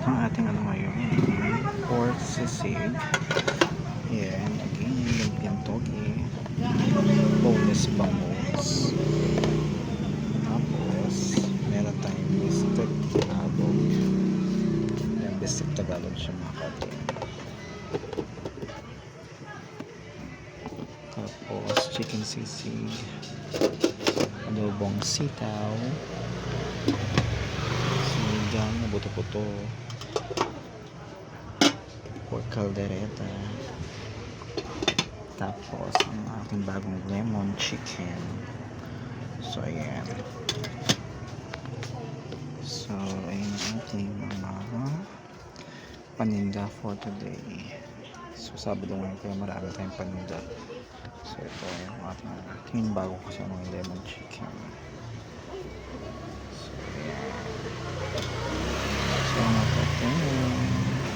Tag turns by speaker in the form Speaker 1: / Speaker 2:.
Speaker 1: Ito ang ating ano ngayon. Pork sisig. Ayan. Again, lumpiang togi. Boneless bangus. Tapos, meron tayong bistek Tagalog. Ayan, bistek Tagalog siya mga kapatid. Tapos, chicken sisig. Adobong sitaw. Sinigang na buto-buto. Pork caldereta. Tapos, ang ating bagong lemon chicken. So, ayan. So, ayan ang ating mga paninda for today. So, Sabado ngayon kaya marami tayong paninda. So, ito yung ating tingin bago mga lemon chicken.